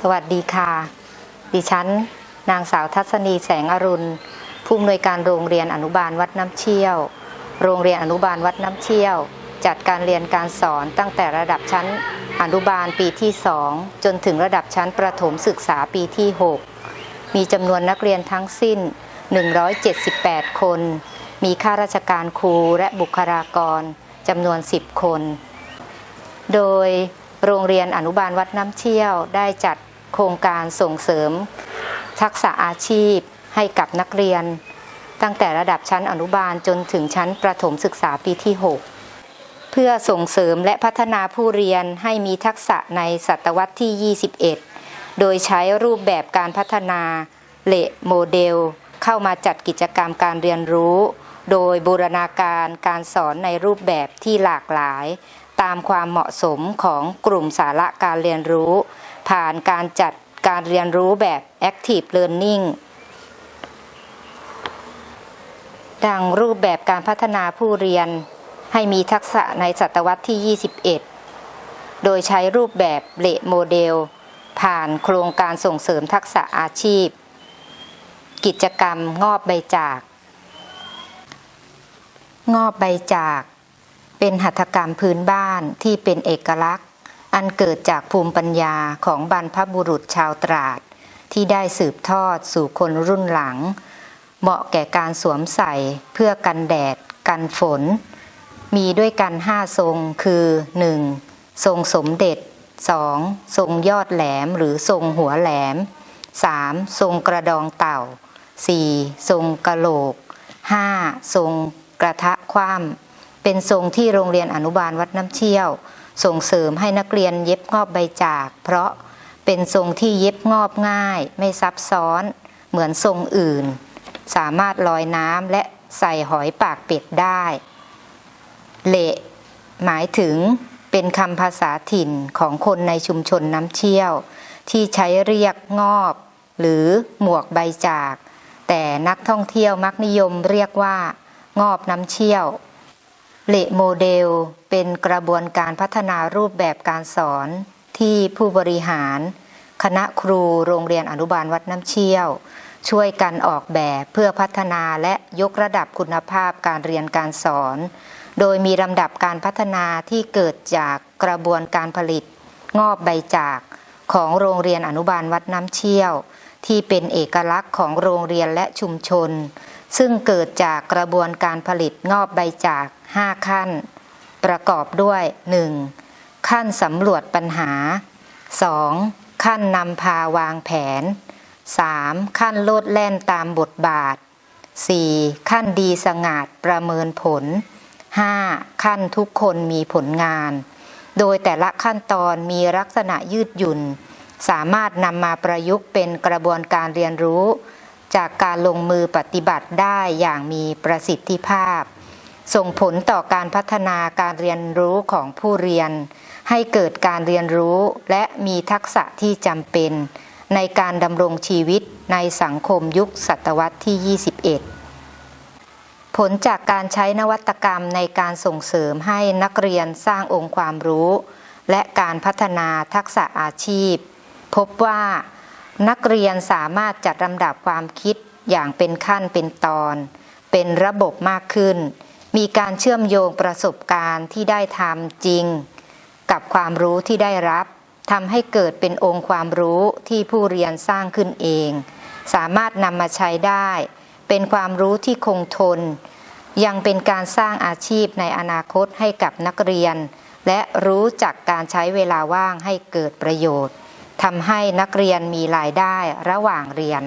สวัสดีค่ะ ดิฉัน นางสาวทัศนีแสงอรุณ ผู้อำนวยการโรงเรียนอนุบาลวัดน้ำเชี่ยว โรงเรียนอนุบาลวัดน้ำเชี่ยว จัดการเรียนการสอนตั้งแต่ระดับชั้นอนุบาลปีที่ 2 จนถึงระดับชั้นประถมศึกษาปีที่ 6 มีจำนวนนักเรียนทั้งสิ้น 178 คน มีข้าราชการครูและบุคลากรจำนวน 10 คน โดย โรงเรียนอนุบาลวัดน้ำเชี่ยวได้จัดโครงการส่งเสริม ทักษะอาชีพให้กับนักเรียน ตั้งแต่ระดับชั้นอนุบาลจนถึงชั้นประถมศึกษาปีที่ 6 เพื่อส่งเสริมและพัฒนาผู้เรียนให้มีทักษะในศตวรรษที่ 21 โดยใช้รูปแบบการพัฒนาเละโมเดล เข้ามาจัดกิจกรรมการเรียนรู้ โดยบูรณาการการสอนในรูปแบบที่หลากหลาย ตามความเหมาะสมของกลุ่มสาระการเรียนรู้ ผ่านการจัดการเรียนรู้แบบ Active Learning ดังรูปแบบการพัฒนาผู้เรียน ให้มีทักษะในศตวรรษที่ 21 โดยใช้รูปแบบเลโมเดล ผ่านโครงการส่งเสริมทักษะอาชีพ กิจกรรมงอบใบจาก งอบใบจาก เป็นหัตถกรรมพื้นบ้านที่เป็นเอกลักษณ์ อันเกิดจากภูมิปัญญาของบรรพบุรุษชาวตราด ที่ได้สืบทอดสู่คนรุ่นหลัง เหมาะแก่การสวมใส่เพื่อกันแดด กันฝน มีด้วยกันห้าทรงคือ 1. ทรงสมเด็จ 2. ทรงยอดแหลมหรือทรงหัวแหลม 3. ทรงกระดองเต่า 4. ทรงกระโหลก 5. ทรงกระทะคว่ำ เป็นทรงที่โรงเรียนอนุบาลวัดน้ำเชี่ยว ส่งเสริมให้นักเรียนเย็บงอบใบจาก เพราะเป็นทรงที่เย็บงอบง่าย ไม่ซับซ้อน เหมือนทรงอื่น สามารถลอยน้ำและใส่หอยปากเป็ดได้ เละหมายถึงเป็นคำภาษาถิ่นของคนในชุมชนน้ำเชี่ยว ที่ใช้เรียกงอบ หรือหมวกใบจาก แต่นักท่องเที่ยวมักนิยมเรียกว่า งอบน้ำเชี่ยว เละโมเดลเป็นกระบวนการพัฒนารูปแบบการสอนที่ผู้บริหาร คณะครูโรงเรียนอนุบาลวัดน้ำเชี่ยว ช่วยกันออกแบบเพื่อพัฒนาและยกระดับคุณภาพการเรียนการสอน โดยมีลำดับการพัฒนาที่เกิดจากกระบวนการผลิต งอบใบจากของโรงเรียนอนุบาลวัดน้ำเชี่ยว ที่เป็นเอกลักษณ์ของโรงเรียนและชุมชน ซึ่งเกิดจากกระบวนการผลิตงอบใบจาก 5 ขั้น ประกอบด้วย 1. ขั้นสำรวจปัญหา 2. ขั้นนำพาวางแผน 3. ขั้นโลดแล่นตามบทบาท 4. ขั้นดีสงัดประเมินผล 5. ขั้นทุกคนมีผลงาน โดยแต่ละขั้นตอนมีลักษณะยืดหยุ่น สามารถนำมาประยุกต์เป็นกระบวนการเรียนรู้ จากการลงมือปฏิบัติได้อย่างมีประสิทธิภาพ ส่งผลต่อการพัฒนาการเรียนรู้ของผู้เรียน ให้เกิดการเรียนรู้และมีทักษะที่จำเป็น ในการดำรงชีวิตในสังคมยุคศตวรรษที่ 21ผลจากการใช้นวัตกรรมในการส่งเสริมให้นักเรียนสร้างองค์ความรู้ และการพัฒนาทักษะอาชีพ พบว่า นักเรียนสามารถจัดลำดับความคิดอย่างเป็นขั้นเป็นตอน เป็นระบบมากขึ้น มีการเชื่อมโยงประสบการณ์ที่ได้ทำจริง กับความรู้ที่ได้รับทำให้เกิดเป็นองค์ความรู้ที่ผู้เรียนสร้างขึ้นเอง สามารถนำมาใช้ได้ เป็นความรู้ที่คงทน ยังเป็นการสร้างอาชีพในอนาคตให้กับนักเรียน และรู้จักการใช้เวลาว่างให้เกิดประโยชน์ ทำให้นักเรียนมีรายได้ระหว่างเรียน